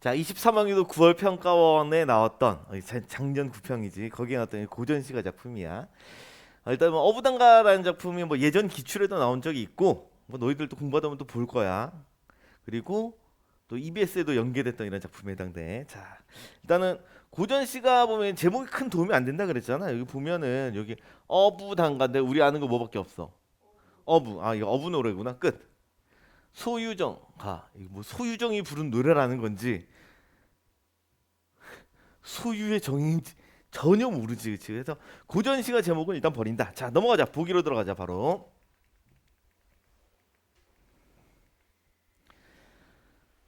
자, 23학년도 9월 평가원에 나왔던 어, 자- 작년 구평이지. 거기에 나왔던 이 고전 시가 작품이야. 어, 일단 뭐 어부단가라는 작품이 뭐 예전 기출에도 나온 적이 있고 뭐 너희들도 공부하다 보면 또 볼 거야. 그리고 또 EBS에도 연계됐던 이런 작품에 해당돼. 자, 일단은 고전 시가 보면 제목이 큰 도움이 안 된다 그랬잖아. 여기 보면은 여기 어부 단가인데 우리 아는 거 뭐밖에 없어. 어부. 아, 이거 어부 노래구나. 끝. 소유정 가. 이거 뭐 소유정이 부른 노래라는 건지 소유의 정인지 전혀 모르지. 그치? 그래서 고전 시가 제목은 일단 버린다. 자, 넘어가자. 보기로 들어가자. 바로.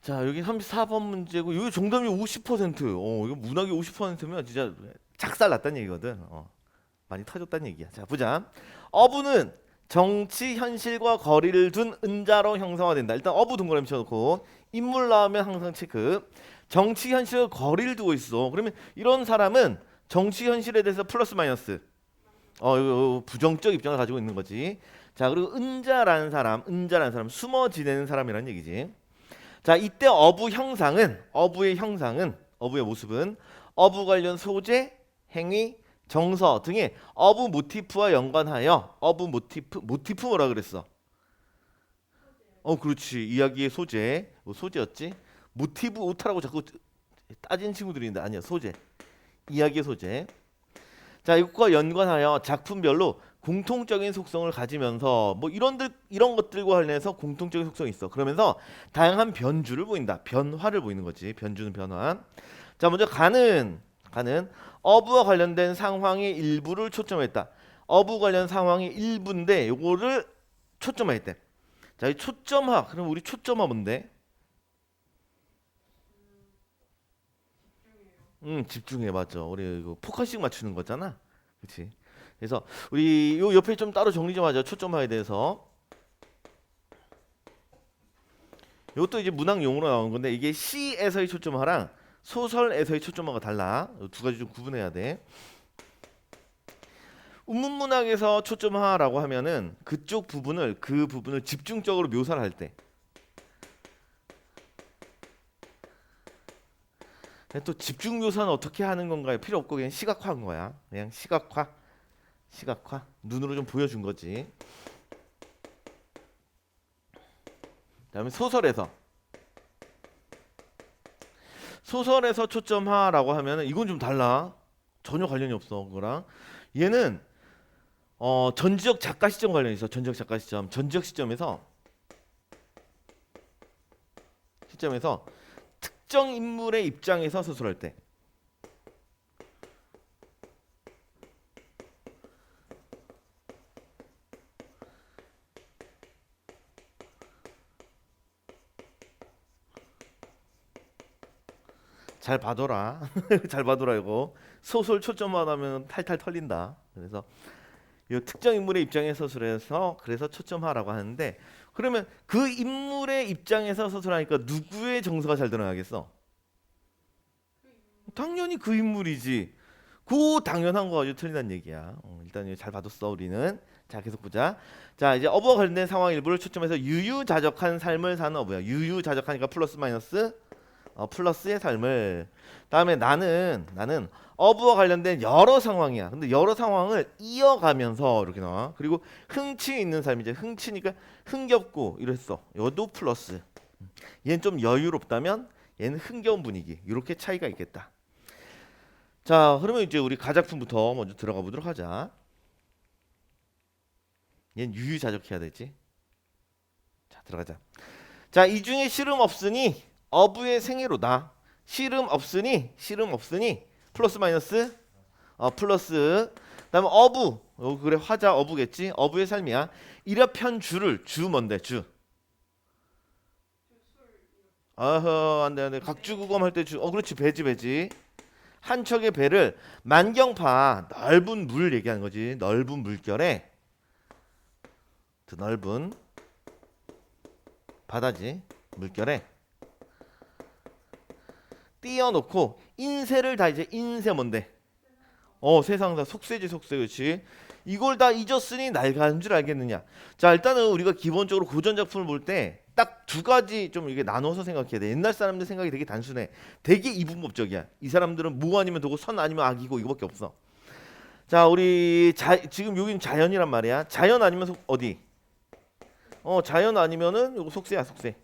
자, 여기 34번 문제고 여기 정답이 50%. 어, 이거 문학이 50%면 진짜 작살 났다는 얘기거든. 어. 많이 터졌다는 얘기야. 자, 보자. 어부는 정치 현실과 거리를 둔 은자로 형성화된다. 일단 어부 동그라미 쳐놓고 인물 나오면 항상 체크. 정치 현실과 거리를 두고 있어. 그러면 이런 사람은 정치 현실에 대해서 플러스 마이너스. 어, 부정적 입장을 가지고 있는 거지. 자, 그리고 은자라는 사람, 은자라는 사람, 숨어 지내는 사람이라는 얘기지. 자, 이때 어부 형상은 어부의 형상은 어부의 모습은 어부 관련 소재, 행위, 정서 등의 어부 모티프와 연관하여 어부 모티프 모티프 뭐라 그랬어? 어, 그렇지. 이야기의 소재. 뭐 소재였지? 모티브 오타라고 자꾸 따지는 친구들이 있는데 아니야. 소재. 이야기의 소재. 자, 이것과 연관하여 작품별로 공통적인 속성을 가지면서 뭐 이런들 이런 것들과 관련해서 공통적인 속성이 있어. 그러면서 다양한 변주를 보인다. 변화를 보이는 거지. 변주는 변화. 자, 먼저 가는 가는 어부와 관련된 상황의 일부를 초점했다. 어부 관련 상황의 일부인데 요거를 초점화했대. 자, 이 초점화. 그럼 우리 초점화 뭔데? 음, 집중해 맞죠. 우리 이거 포커싱 맞추는 거잖아. 그렇지? 그래서 우리 요 옆에 좀 따로 정리 좀 하죠. 초점화에 대해서. 이것도 이제 문학 용어로 나오는 건데 이게 시에서의 초점화랑 소설에서의 초점화가 달라. 이두 가지 좀 구분해야 돼. 운문문학에서 초점화라고 하면은 그쪽 부분을 그 부분을 집중적으로 묘사를 할 때. 또 집중 묘사는 어떻게 하는 건가요? 필요 없고 그냥 시각화한 거야. 그냥 시각화, 시각화 눈으로 좀 보여준 거지. 그다음에 소설에서 소설에서 초점화라고 하면은 이건 좀 달라. 전혀 관련이 없어 그거랑. 얘는 어 전지적 작가 시점 관련이 있어. 전지적 작가 시점, 전지적 시점에서 시점에서 특정 인물의 입장에서 서술할 때. 잘 봐둬라. 잘 봐둬라 이거. 소설 초점화하면 탈탈 털린다. 그래서 이 특정 인물의 입장에 서술해서 그래서 초점화라고 하는데 그러면 그 인물의 입장에서 서술하니까 누구의 정서가 잘 드러나겠어? 당연히 그 인물이지. 그 당연한 거 아주 틀린다는 얘기야. 어, 일단 잘 봐뒀어 우리는. 자 계속 보자. 자 이제 어부와 관련된 상황 일부를 초점해서 유유자적한 삶을 사는 어부야. 유유자적하니까 플러스 마이너스 어, 플러스의 삶을. 다음에 나는 나는 어부와 관련된 여러 상황이야. 근데 여러 상황을 이어가면서 이렇게 나와. 그리고 흥치 있는 삶이지. 흥치니까 흥겹고 이랬어. 이것도 플러스. 얘는 좀 여유롭다면 얘는 흥겨운 분위기. 이렇게 차이가 있겠다. 자, 그러면 이제 우리 가작품부터 먼저 들어가 보도록 하자. 얘는 유유자적해야 되지. 자, 들어가자. 자, 이 중에 씨름 없으니 어부의 생애로다. 씨름 없으니 씨름 없으니 플러스 마이너스 어 플러스. 그다음에 어부. 어 그래 화자 어부겠지? 어부의 삶이야. 일여편 주를 주 뭔데 주? 어허 안돼 안돼. 각주구검 할 때 주. 어 그렇지. 배지 배지. 한 척의 배를 만경파 넓은 물 얘기하는 거지. 넓은 물결에 그 넓은 바다지 물결에 띄워놓고 인쇄를 다 이제 인쇄 뭔데? 어 세상사 속세지 속세 그렇지 이걸 다 잊었으니 날 가는 줄 알겠느냐 자 일단은 우리가 기본적으로 고전 작품을 볼 때 딱 두 가지 좀 이게 나눠서 생각해야 돼. 옛날 사람들 생각이 되게 단순해. 되게 이분법적이야. 이 사람들은 무 아니면 도고 선 아니면 악이고 이거밖에 없어. 자, 우리 자, 지금 여기는 자연이란 말이야. 자연 아니면 속, 어디? 어, 자연 아니면은 요거 속세야, 속세.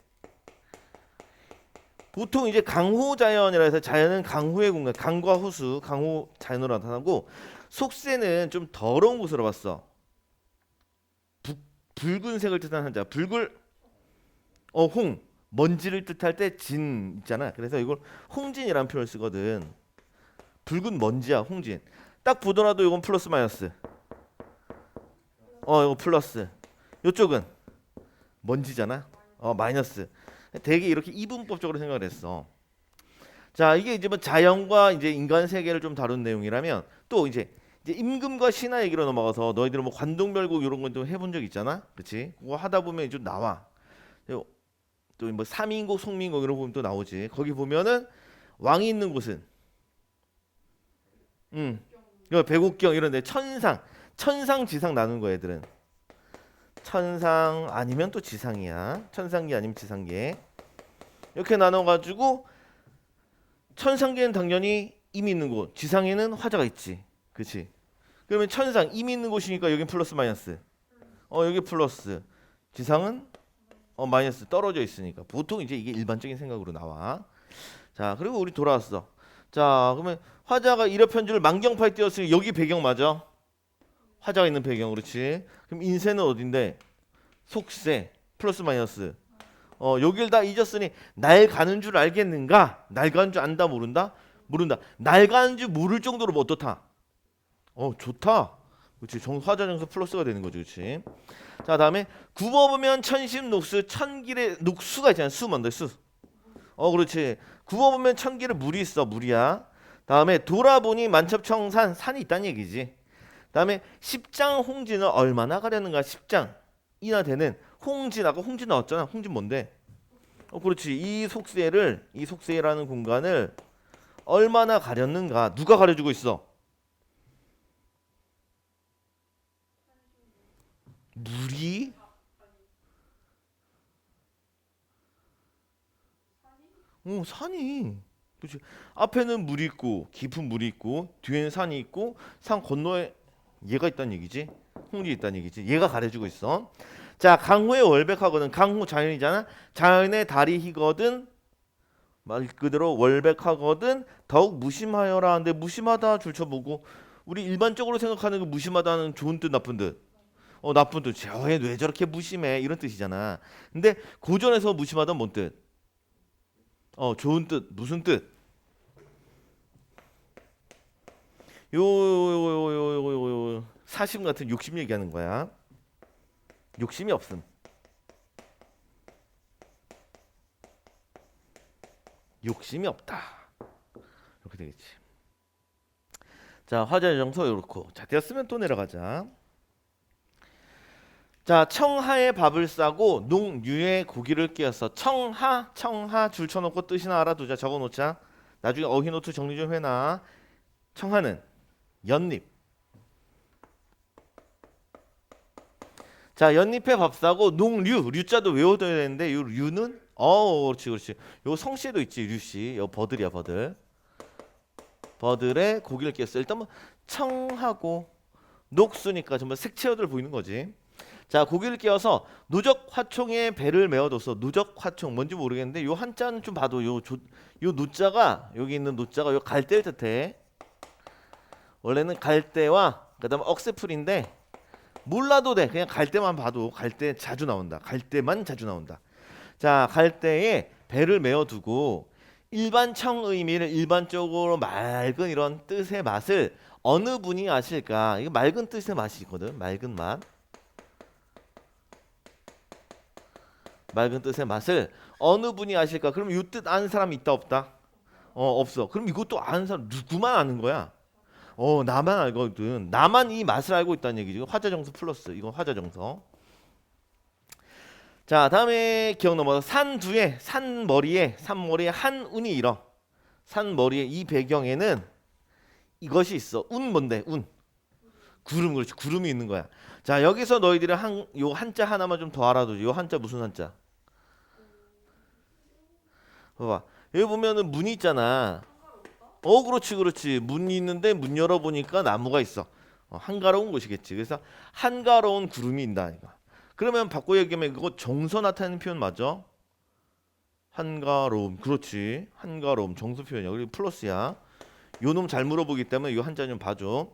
보통 이제 강호 자연이라 해서 자연은 강호의 공간, 강과 호수, 강호 자연으로 나타나고 속세는 좀 더러운 곳으로 봤어. 부, 붉은색을 뜻하는 한자. 붉을 어, 홍 먼지를 뜻할 때 진 있잖아. 그래서 이걸 홍진이라는 표현을 쓰거든. 붉은 먼지야, 홍진. 딱 보더라도 이건 플러스 마이너스. 어, 이거 플러스. 이쪽은 먼지잖아. 어, 마이너스. 되게 이렇게 이분법적으로 생각을 했어. 자, 이게 이제 뭐 자연과 이제 인간 세계를 좀 다룬 내용이라면 또 이제 이제 임금과 신하 얘기로 넘어가서 너희들 뭐 관동멸국 이런 건 좀 해본 적 있잖아, 그렇지? 그거 하다 보면 좀 나와. 또 뭐 삼인국, 송민국 이런 거 보면 또 나오지. 거기 보면은 왕이 있는 곳은, 음, 이거 백옥경 이런 데 천상, 천상 지상 나눈 거 애들은. 천상 아니면 또 지상이야. 천상계 아니면 지상계. 이렇게 나눠가지고 천상계는 당연히 임이 있는 곳, 지상에는 화자가 있지. 그렇지? 그러면 천상 임이 있는 곳이니까 여긴 플러스 마이너스. 어 여기 플러스. 지상은 어 마이너스 떨어져 있으니까 보통 이제 이게 일반적인 생각으로 나와. 자 그리고 우리 돌아왔어. 자 그러면 화자가 일회 편지를 만경파에 띄었으니 여기 배경 맞아? 화자가 있는 배경 그렇지? 그럼 인쇄는 어딘데? 속세 플러스 마이너스. 어 여길 다 잊었으니 날 가는 줄 알겠는가? 날 가는 줄 안다 모른다? 모른다. 날 가는 줄 모를 정도로 뭐 어떻다? 어 좋다. 그렇지 정 화자 정서 플러스가 되는 거지 그렇지. 자 다음에 굽어 보면 천심 녹수 천길의 녹수가 있잖아 수 뭔데 수. 어 그렇지. 굽어 보면 천길에 물이 있어 물이야. 다음에 돌아보니 만첩청산 산이 있다는 얘기지. 다음에 십장 홍진을 얼마나 가려는가 십장이나 되는 홍진 아까 홍진 나왔잖아. 홍진 뭔데? 어 그렇지. 이 속세를 이 속세라는 공간을 얼마나 가렸는가 누가 가려주고 있어? 물이 어 산이 그렇지 앞에는 물이 있고 깊은 물이 있고 뒤에는 산이 있고 산 건너에 얘가 있다는 얘기지 홍리 있다는 얘기지 얘가 가려주고 있어 자 강호의 월백하거든 강호 자연이잖아 자연의 달이 희거든 말 그대로 월백하거든 더욱 무심하여라 하는데 무심하다 줄쳐보고 우리 일반적으로 생각하는 그 무심하다는 좋은 뜻 나쁜 뜻 어 나쁜 뜻. 쟤왜 왜 저렇게 무심해? 이런 뜻이잖아. 근데 고전에서 무심하던 뭔 뜻? 어 좋은 뜻. 무슨 뜻? 요요요요요요 사심 같은 욕심 얘기하는 거야. 욕심이 없음. 욕심이 없다. 이렇게 되겠지. 자 화자 정서 이렇고 자 되었으면 또 내려가자. 자 청하에 밥을 싸고 농유에 고기를 끼워서 청하 청하 줄 쳐놓고 뜻이나 알아두자 적어놓자 나중에 어휘노트 정리 좀 해놔 청하는 연잎 자 연잎에 밥 싸고 농류. 류자도 외워둬야 되는데 요 류는? 어 그렇지 그렇지. 요 성씨도 있지 류씨. 요 버들이야 버들. 버들에 고기를 끼웠어. 일단 뭐 청하고 녹수니까 정말 색채어들 보이는 거지. 자 고기를 끼워서 누적 화총에 배를 메어둬서 누적 화총. 뭔지 모르겠는데 요 한자는 좀 봐도 요, 조, 요 누자가 여기 있는 누자가 요 갈대를 뜻해. 원래는 갈대와 그다음 억새풀인데 몰라도 돼 그냥 갈대만 봐도 갈대 자주 나온다 갈대만 자주 나온다 자 갈대에 배를 메어 두고 일반 청 의미를 일반적으로 맑은 이런 뜻의 맛을 어느 분이 아실까 이거 맑은 뜻의 맛이 있거든 맑은 맛 맑은 뜻의 맛을 어느 분이 아실까? 그럼 이 뜻 아는 사람이 있다 없다? 어 없어. 그럼 이것도 아는 사람 누구만 아는 거야? 어 나만 알거든. 나만 이 맛을 알고 있다는 얘기지. 화자 정서 플러스 이건 화자 정서. 자 다음에 기억 넘어서 산 두에 산 머리에 산 머리에 한 운이 일어. 산 머리에 이 배경에는 이것이 있어. 운 뭔데? 운. 구름 그렇지. 구름이 있는 거야. 자 여기서 너희들이 한 요 한자 하나만 좀 더 알아두지. 요 한자 무슨 한자? 봐봐. 여기 보면은 문이 있잖아. 어, 그렇지, 그렇지. 문이 있는데 문 열어 보니까 나무가 있어. 어, 한가로운 곳이겠지. 그래서 한가로운 구름이 있다. 이거. 그러면 바꿔 얘기하면 그거 정서 나타내는 표현 맞아? 한가로움. 그렇지. 한가로움. 정서 표현이야. 그리고 플러스야. 요 놈 잘 물어보기 때문에 요 한자 좀 봐줘.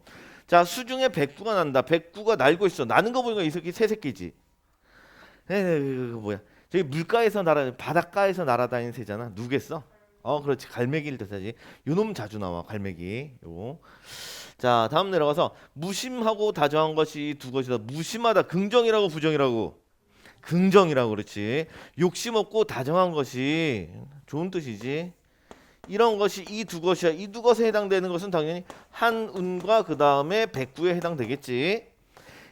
자, 수중에 백구가 난다. 백구가 날고 있어. 나는 거 보니까 이 새끼 새 새끼지. 에이, 그 뭐야? 저기 물가에서 날아 바닷가에서 날아다니는 새잖아. 누겠어? 어, 그렇지. 갈매기를 뜻하지. 요놈 자주 나와. 갈매기. 요거. 자, 다음 내려가서 무심하고 다정한 것이 두 것이다. 무심하다. 긍정이라고 부정이라고. 긍정이라고 그렇지. 욕심 없고 다정한 것이 좋은 뜻이지. 이런 것이 이 두 것이야. 이 두 것에 해당되는 것은 당연히 한운과 그 다음에 백구에 해당되겠지.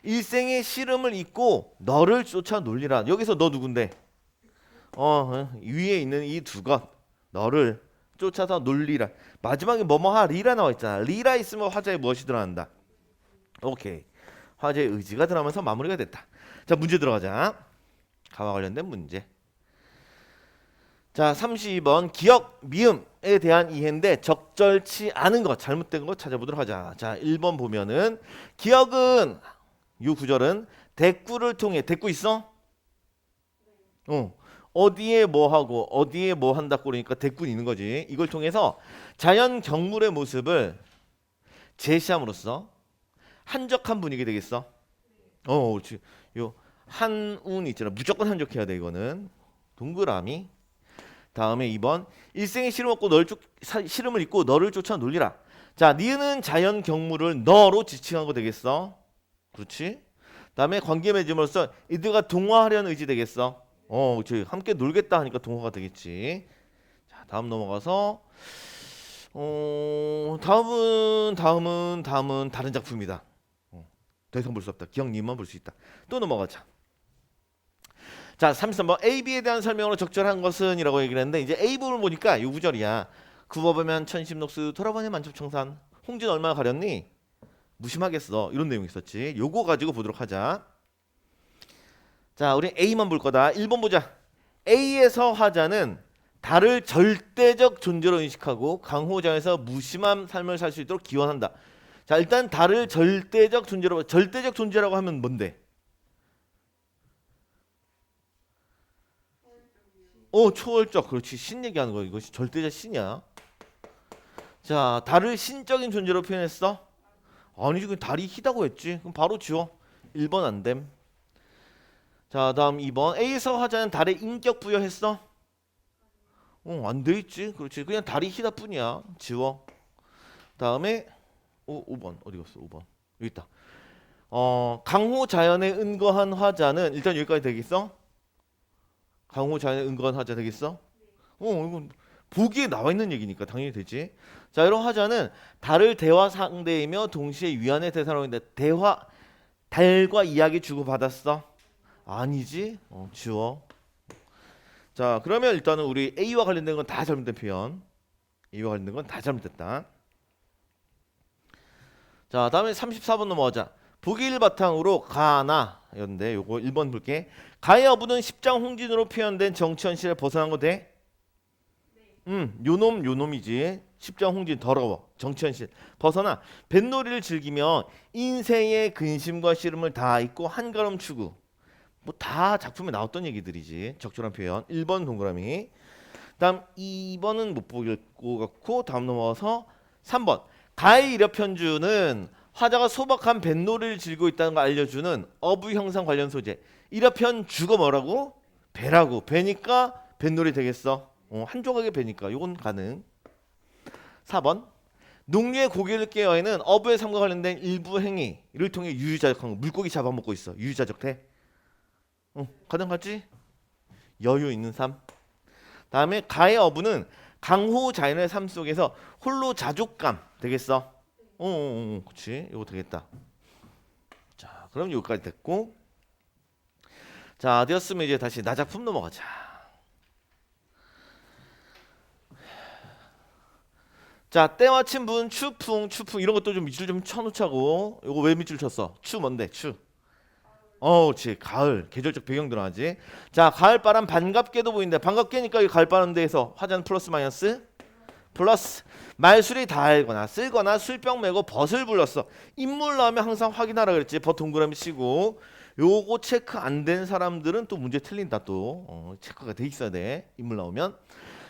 일생의 씨름을 잊고 너를 쫓아 놀리라. 여기서 너 누군데? 어, 어, 위에 있는 이 두 것. 너를 쫓아서 놀리라. 마지막에 뭐뭐 하 리라 나와 있잖아. 리라 있으면 화자에 무엇이 들어간다. 오케이. 화제의 의지가 들어가면서 마무리가 됐다. 자, 문제 들어가자. 가와 관련된 문제. 자, 32번 기억 미음에 대한 이해인데 적절치 않은 것, 잘못된 것 찾아보도록 하자. 자, 1번 보면은 기억은 요 구절은 대꾸를 통해 대꾸 있어? 어. 어디에 뭐 하고 어디에 뭐 한다 그러니까 대꾸 있는 거지. 이걸 통해서 자연 경물의 모습을 제시함으로써 한적한 분위기 되겠어. 어, 그렇지. 요 한운 있잖아. 무조건 한적해야 돼 이거는. 동그라미. 다음에 2번 일생의 시름 얻고 널 쫓, 사- 시름을 잊고 너를 쫓아 놀리라. 자, 니은 자연 경물을 너로 지칭한 거 되겠어. 그렇지? 다음에 관계 맺음으로써 이들과 동화하려는 의지 되겠어. 어, 그렇지. 함께 놀겠다 하니까 동화가 되겠지. 자, 다음 넘어가서 어, 다음은 다음은 다음은 다른 작품이다. 어, 더 이상 볼 수 없다. 기억님만 볼 수 있다. 또 넘어가자. 자, 33번 A, B에 대한 설명으로 적절한 것은이라고 얘기를 했는데 이제 A 부분을 보니까 이 구절이야. 구워보면 천심녹수 돌아보니 만첩청산 홍진 얼마나 가렸니? 무심하겠어. 이런 내용이 있었지. 요거 가지고 보도록 하자. 자, 우리 A만 볼 거다. 1번 보자. A에서 화자는 달을 절대적 존재로 인식하고 강호장에서 무심한 삶을 살 수 있도록 기원한다. 자, 일단 달을 절대적 존재로 절대적 존재라고 하면 뭔데? 어, 초월적. 그렇지. 신 얘기하는 거. 이것이 절대적 신이야. 자, 달을 신적인 존재로 표현했어? 아니지. 그 달이 희다고 했지. 그럼 바로 지워. 1번 안 됨. 자, 다음 2번. A에서 화자는 달에 인격 부여했어? 어, 안 돼 있지. 그렇지. 그냥 달이 희다 뿐이야. 지워. 다음에 오, 5번. 어디 갔어? 5번. 여기 있다. 어, 강호 자연에 은거한 화자는 일단 여기까지 되겠어? 강호 자연에 은거한 화자 되겠어? 어, 이건 보기에 나와 있는 얘기니까 당연히 되지. 자, 이런 화자는 달을 대화 상대이며 동시에 위안의 대상으로 있는데 대화 달과 이야기 주고 받았어? 아니지? 어, 지워. 자, 그러면 일단은 우리 A와 관련된 건 다 잘못된 표현. A와 관련된 건 다 잘못됐다. 자, 다음에 34번 넘어가자. 북일 바탕으로 가나 였는데 요거 1번 볼게. 가의 어부는 십장 홍진으로 표현된 정치 현실에 벗어난 거 돼? 음, 요놈 요놈이지. 십장 홍진 더러워. 정치 현실. 벗어나 뱃놀이를 즐기며 인생의 근심과 씨름을 다 잊고 한가름 추구. 뭐 다 작품에 나왔던 얘기들이지. 적절한 표현. 1번 동그라미. 다음 2번은 못것 같고 다음 넘어가서 3번. 가의 이력 편주는 화자가 소박한 뱃놀이를 즐기고 있다는 걸 알려주는 어부 형상 관련 소재. 이력편 주가 뭐라고? 배라고. 배니까 뱃놀이 되겠어. 어, 한 조각의 배니까 요건 가능. 4번. 농류의 고기를 깨어있는 어부의 삶과 관련된 일부 행위를 통해 유유자적한 거. 물고기 잡아먹고 있어. 유유자적돼. 어, 가능하지? 여유 있는 삶. 다음에 가의 어부는 강호 자연의 삶 속에서 홀로 자족감 되겠어. 어, 어, 어, 그렇지. 이거 되겠다. 자, 그럼 여기까지 됐고, 자 되었으면 이제 다시 나 작품 넘어가자. 자 때마침 분 추풍 추풍 이런 것도 좀 밑줄 좀 쳐놓자고. 이거 왜 밑줄 쳤어? 추 뭔데? 추. 어, 그렇지. 가을 계절적 배경 들어가지. 자, 가을 바람 반갑게도 보인다. 반갑게니까 이 가을 바람 대해서 화자는 플러스 마이너스 플러스 말술이 달거나 쓸거나 술병 메고 벗을 불렀어. 인물 나오면 항상 확인하라 그랬지. 벗 동그라미 치고 요거 체크 안 된 사람들은 또 문제 틀린다 또 어, 체크가 돼 있어야 돼. 인물 나오면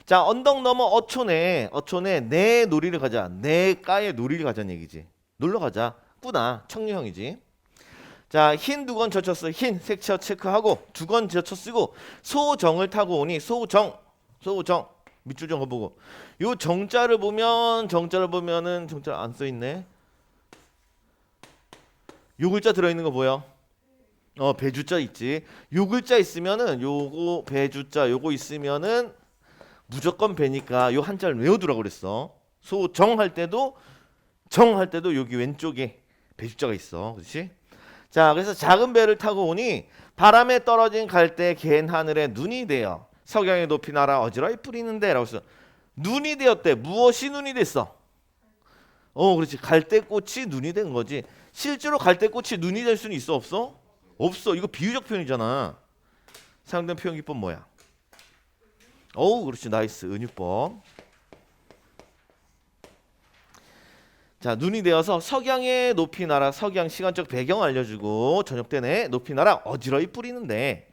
자 언덕 넘어 어촌에 어촌에 내 놀이를 가자. 내 까의 놀이를 가자는 얘기지. 놀러 가자. 꾸나 청류형이지. 자, 흰 두 건 젖혔어. 흰 색채 체크하고 두 건 젖혀 쓰고 소정을 타고 오니 소정. 소정. 밑줄 좀 보고. 요 정자를 보면 정자를 보면은 정자 안 써 있네. 요 글자 들어 있는 거 보여? 어, 배주자 있지. 요 글자 있으면은 요거 배주자 요거 있으면은 무조건 배니까 요 한자를 외워두라고 그랬어. 소정 할 때도 정 할 때도 여기 왼쪽에 배주자가 있어. 그렇지? 자, 그래서 작은 배를 타고 오니 바람에 떨어진 갈대 갠 하늘에 눈이 되어 석양의 높이 날아 어지러이 뿌리는데라고 했어. 눈이 되었대. 무엇이 눈이 됐어? 어, 그렇지. 갈대꽃이 눈이 된 거지. 실제로 갈대꽃이 눈이 될 수는 있어 없어? 없어. 이거 비유적 표현이잖아. 사용된 표현 기법 뭐야? 어우, 그렇지. 나이스. 은유법. 자 눈이 되어서 석양의 높이 나라 석양 시간적 배경 알려주고 저녁 때 내 높이 나라 어지러이 뿌리는데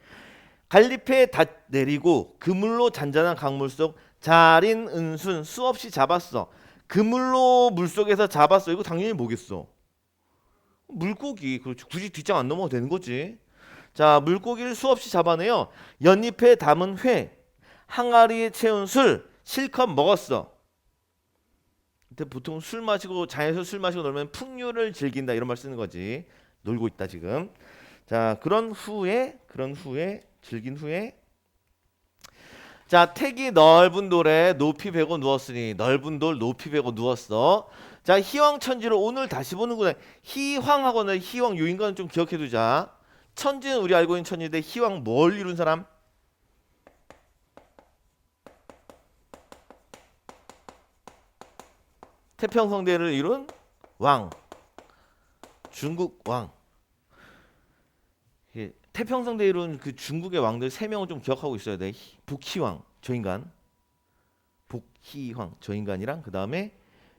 갈잎에 다 내리고 그물로 잔잔한 강물 속 자린 은순 수없이 잡았어. 그물로 물 속에서 잡았어. 이거 당연히 뭐겠어? 물고기. 그렇지. 굳이 뒷장 안 넘어도 되는 거지. 자 물고기를 수없이 잡아내요 연잎에 담은 회 항아리에 채운 술 실컷 먹었어 근데 보통 술 마시고 자연에서 술 마시고 놀면 풍류를 즐긴다 이런 말 쓰는 거지. 놀고 있다 지금. 자 그런 후에 그런 후에 즐긴 후에 자 택이 넓은 돌에 높이 베고 누웠으니 넓은 돌 높이 베고 누웠어. 자 희왕천지를 오늘 다시 보는구나. 희황하고는 희왕 요 인간은 좀 기억해두자. 천지는 우리 알고 있는 천지인데 희왕 뭘 이룬 사람? 태평성대를 이룬 왕. 중국 왕. 예, 태평성대 이룬 그 중국의 왕들 세 명을 좀 기억하고 있어야 돼. 희- 복희왕 저 인간. 복희왕 저 인간이랑 그 다음에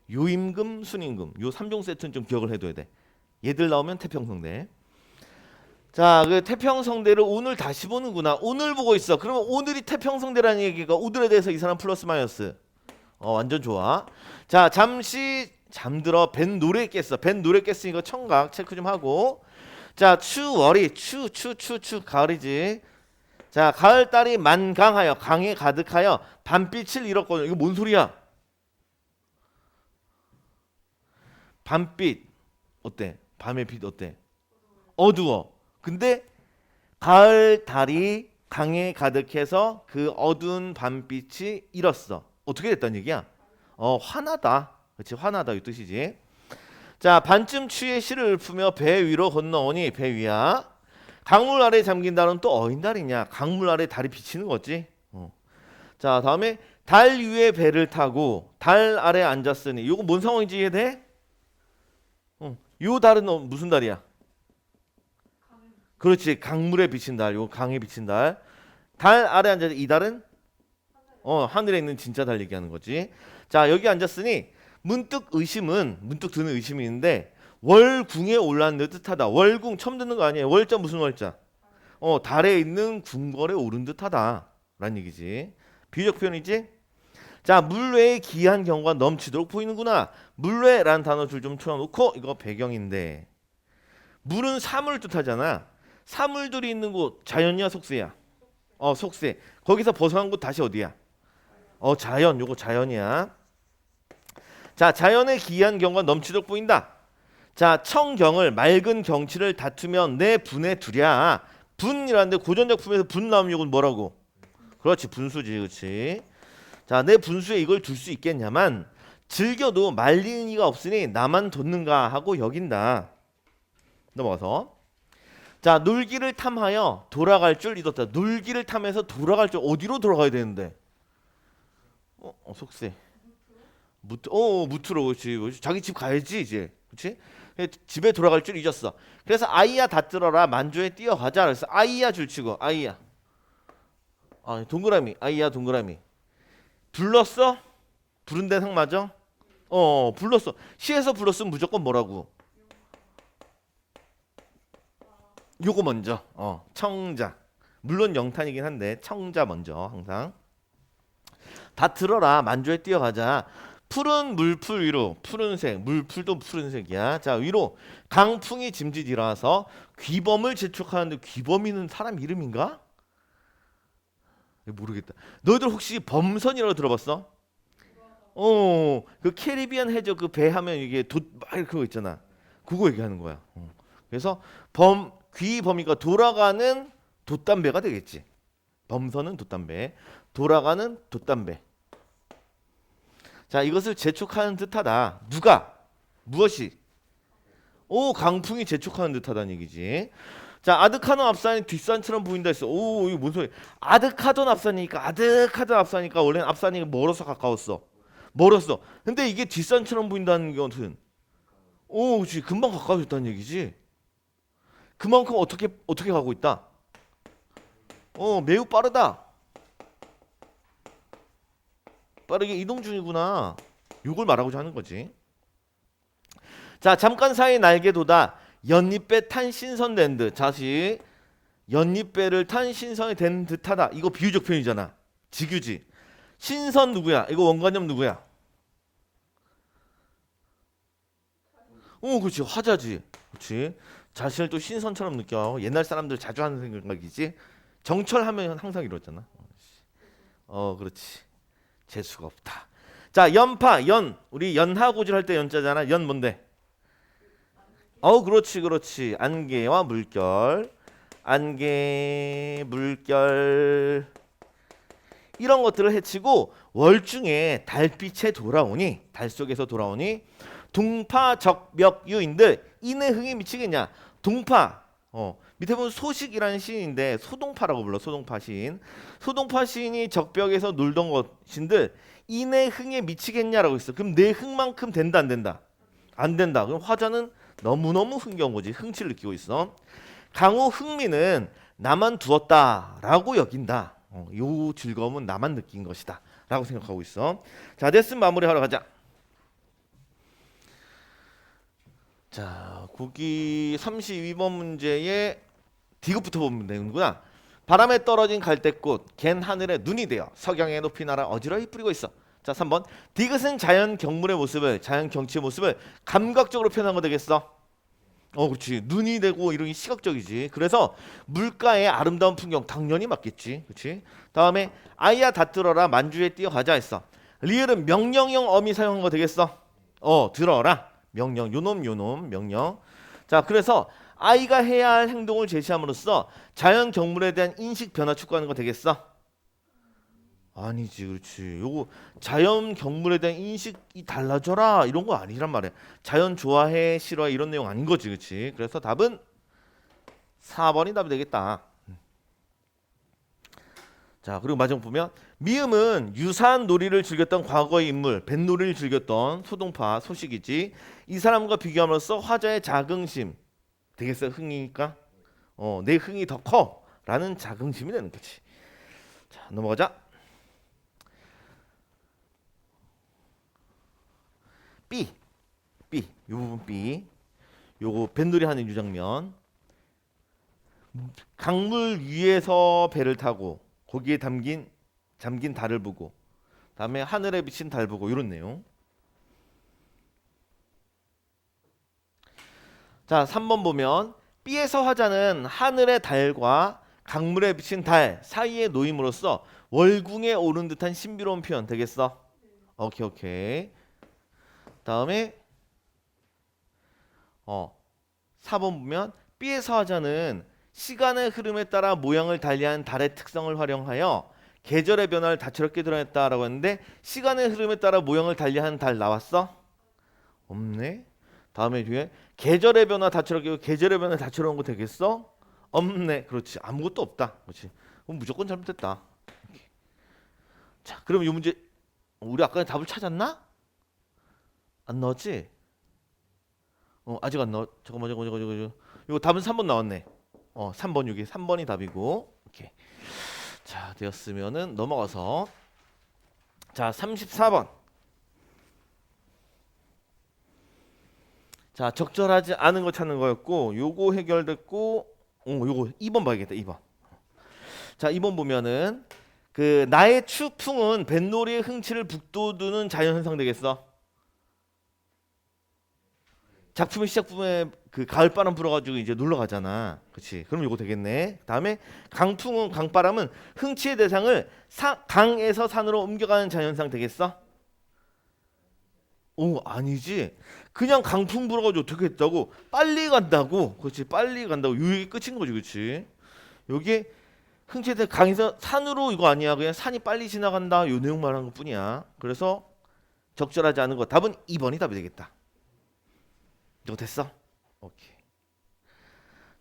요임금 순임금. 요 3종 세트는 좀 기억을 해둬야 돼. 얘들 나오면 태평성대. 자, 그 태평성대를 오늘 다시 보는구나. 오늘 보고 있어. 그러면 오늘이 태평성대라는 얘기가 오늘에 대해서 이 사람 플러스 마이너스. 어, 완전 좋아. 자, 잠시 잠들어 벤 노래 깼어. 벤 노래 깼으니까 청각 체크 좀 하고. 자, 추월이 추 추 추 추 가을이지. 자, 가을 달이 만강하여 강에 가득하여 밤빛을 잃었거든. 이거 뭔 소리야? 밤빛 어때? 밤의 빛 어때? 어두워. 근데 가을 달이 강에 가득해서 그 어두운 밤빛이 잃었어. 어떻게 됐다는 얘기야? 어 화나다. 그렇지 화나다 이 뜻이지. 자 반쯤 취해 시를 읊으며 배 위로 건너오니 배 위야. 강물 아래 잠긴다는 또 어인달이냐? 강물 아래 달이 비치는 거지. 어. 자 다음에 달 위에 배를 타고 달 아래 앉았으니 요거 뭔 상황인지 이해돼? 어. 요 달은 어, 무슨 달이야? 그렇지 강물에 비친 달, 요 강에 비친 달. 달 아래 앉아 이 달은 어 하늘에 있는 진짜 달 얘기하는 거지. 자 여기 앉았으니 문득 의심은 문득 드는 의심이 있는데 월궁에 올랐는 듯하다. 월궁 처음 듣는 거 아니에요? 월자 무슨 월자? 어 달에 있는 궁궐에 오른 듯하다라는 얘기지. 비유적 표현이지. 자 물외의 기이한 경우가 넘치도록 보이는구나. 물외라는 단어 줄 좀 쳐놓고 이거 배경인데 물은 사물 뜻하잖아. 사물들이 있는 곳 자연이야 속세야? 어 속세. 거기서 벗어난 곳 다시 어디야? 어 자연 요거 자연이야. 자 자연의 기이한 경우가 넘치도록 보인다. 자 청경을 맑은 경치를 다투면 내 분에 두랴. 분이라는데 고전 작품에서 분 나오면 이건 뭐라고? 그렇지 분수지 그렇지. 자 내 분수에 이걸 둘 수 있겠냐만 즐겨도 말리는 이가 없으니 나만 뒀는가 하고 여긴다. 넘어가서 자 놀기를 탐하여 돌아갈 줄 잊었다. 놀기를 탐해서 돌아갈 줄 어디로 돌아가야 되는데? 어, 어 속세. 무트 어, 어 무트로 그렇지. 자기 집 가야지 이제. 그렇지? 집에 돌아갈 줄 잊었어. 그래서 아이야 다 들어라 만조에 뛰어가자. 그래서 아이야 줄치고 아이야. 아 동그라미 아이야 동그라미. 불렀어? 부른 대상 맞아? 어 불렀어. 시에서 불렀으면 무조건 뭐라고? 요거 먼저. 어 청자. 물론 영탄이긴 한데 청자 먼저 항상. 다 들어라 만조에 뛰어가자. 푸른 물풀 위로 푸른색 물풀도 푸른색이야. 자 위로 강풍이 짐짓 일어나서 귀범을 재촉하는데 귀범이는 사람 이름인가? 모르겠다. 너희들 혹시 범선이라고 들어봤어? 어, 그 캐리비안 해적 그 배 하면 이게 돛막 그거 있잖아. 그거 얘기하는 거야. 어. 그래서 범 귀범이가 돌아가는 돛담배가 되겠지. 범선은 돛담배, 돌아가는 돛담배. 자, 이것을 재촉하는 듯하다. 누가? 무엇이? 오, 강풍이 재촉하는 듯하다는 얘기지. 자, 아득하던 앞산이 뒷산처럼 보인다 했어. 오, 이거 뭔 소리? 아득하던 앞산이니까 아득하던 앞산이니까 원래는 앞산이 멀어서 가까웠어. 멀었어. 근데 이게 뒷산처럼 보인다는 것은 오, 그렇지. 금방 가까워졌다는 얘기지. 그만큼 어떻게 어떻게 가고 있다? 어, 매우 빠르다. 빠르게 이동 중이구나. 요걸 말하고자 하는 거지. 자, 잠깐 사이 날개 돋아 연잎배 탄 신선된 듯. 다시 연잎배를 탄 신선이 된 듯하다. 이거 비유적 표현이잖아. 직유지. 신선 누구야? 이거 원관념 누구야? 어, 그렇지. 화자지. 그렇지. 자신을 또 신선처럼 느껴. 옛날 사람들 자주 하는 생각이지. 정철하면 항상 이러잖아. 어, 그렇지. 재수가 없다. 자, 연파, 연. 우리 연하고질 할 때 연자잖아. 연 뭔데? 어, 그렇지, 그렇지. 안개와 물결. 안개, 물결. 이런 것들을 해치고 월중에 달빛에 돌아오니 달 속에서 돌아오니 둥파 적벽유인들 인의 흥에 미치겠냐 둥파 어 밑에 보면 소식이라는 시인인데 소동파라고 불러 소동파 시인 소동파 시인이 적벽에서 놀던 것인들 인의 흥에 미치겠냐라고 있어. 그럼 내 흥만큼 된다 안 된다? 안 된다. 그럼 화자는 너무너무 흥겨운 거지. 흥치를 느끼고 있어. 강호 흥미는 나만 두었다라고 여긴다. 어, 요 즐거움은 나만 느낀 것이다. 라고 생각하고 있어. 자 됐으면 마무리하러 가자. 자 고기 32번 문제의 디귿부터 보면 되는구나 바람에 떨어진 갈대꽃 갠 하늘에 눈이 되어 석양의 높이 날아 어지러이 뿌리고 있어 자 3번 디귿은 자연 경물의 모습을 자연 경치의 모습을 감각적으로 표현한 거 되겠어 어, 그렇지. 눈이 되고 이런 게 시각적이지. 그래서 물가의 아름다운 풍경 당연히 맞겠지. 그렇지? 다음에 아이야 다 들어라 만주에 뛰어가자 했어. 리을은 명령형 어미 사용한 거 되겠어? 어, 들어라. 명령 요놈 요놈 명령. 자, 그래서 아이가 해야 할 행동을 제시함으로써 자연 경물에 대한 인식 변화 촉구하는 거 되겠어? 아니지, 그렇지. 요거 자연 경물에 대한 인식이 달라져라 이런 거 아니란 말이야. 자연 좋아해, 싫어해 이런 내용 아닌 거지, 그렇지. 그래서 답은 4번이 답이 되겠다. 자, 그리고 마지막 보면 미음은 유사한 놀이를 즐겼던 과거의 인물, 뱃놀이를 즐겼던 소동파 소식이지. 이 사람과 비교함으로써 화자의 자긍심 되겠어, 흥이니까. 어, 내 흥이 더 커라는 자긍심이 되는 거지. 자, 넘어가자. B, B, 요 부분 B, 요거 뱃놀이 하는 유장면. 강물 위에서 배를 타고 거기에 담긴 잠긴 달을 보고, 다음에 하늘에 비친 달 보고 이런 내용. 자, 3번 보면 B에서 화자는 하늘의 달과 강물에 비친 달 사이에 놓임으로써 월궁에 오른 듯한 신비로운 표현 되겠어? 오케이 오케이. 다음에 어 4번 보면 B에서 화자는 시간의 흐름에 따라 모양을 달리한 달의 특성을 활용하여 계절의 변화를 다채롭게 드러냈다라고 했는데 시간의 흐름에 따라 모양을 달리한 달 나왔어? 없네. 다음에 뒤에 계절의 변화 다채롭게 계절의 변화 다채로운 거 되겠어? 없네. 그렇지. 아무것도 없다. 그렇지. 그럼 무조건 잘못됐다. 자, 그럼 이 문제 우리 아까 답을 찾았나? 안 넣었지? 어 아직 안 나왔. 잠깐만 잠깐만 잠깐만 잠깐만. 이거 답은 3번 나왔네. 어 3번 여기 3번이 답이고. 오케이. 자 되었으면은 넘어가서 자 34번. 자 적절하지 않은 거 찾는 거였고 요거 해결됐고 어 요거 2번 봐야겠다 2번. 자 2번 보면은 그 나의 추풍은 뱃놀이의 흥치를 북돋우는 자연 현상 되겠어. 작품의 시작 부분에 그 가을 바람 불어가지고 이제 놀러 가잖아. 그렇지. 그럼 요거 되겠네. 다음에 강풍은 강바람은 흥치의 대상을 사, 강에서 산으로 옮겨가는 자연상 되겠어? 오 아니지. 그냥 강풍 불어가지고 어떻게 했다고? 빨리 간다고. 그렇지. 빨리 간다고. 요게 끝인 거지, 그렇지. 흥치의 대상 강에서 산으로 이거 아니야. 그냥 산이 빨리 지나간다. 요 내용 말한 것 뿐이야. 그래서 적절하지 않은 거 답은 2번이 답이 되겠다. 이거 됐어? 오케이.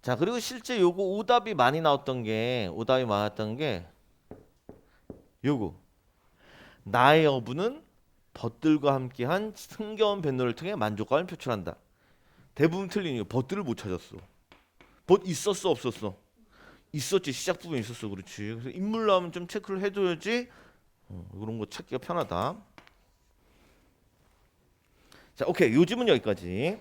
자 그리고 실제 요거 오답이 많이 나왔던 게 오답이 많았던 게 요거 나의 어부는 벗들과 함께한 흥겨운 뱃놀을 통해 만족감을 표출한다. 대부분 틀린 이거 벗들을 못 찾았어. 벗 있었어 없었어? 있었지 시작 부분 에 있었어 그렇지. 그래서 인물 나오면 좀 체크를 해둬야지 어, 이런 거 찾기가 편하다. 자 오케이 요즘은 여기까지.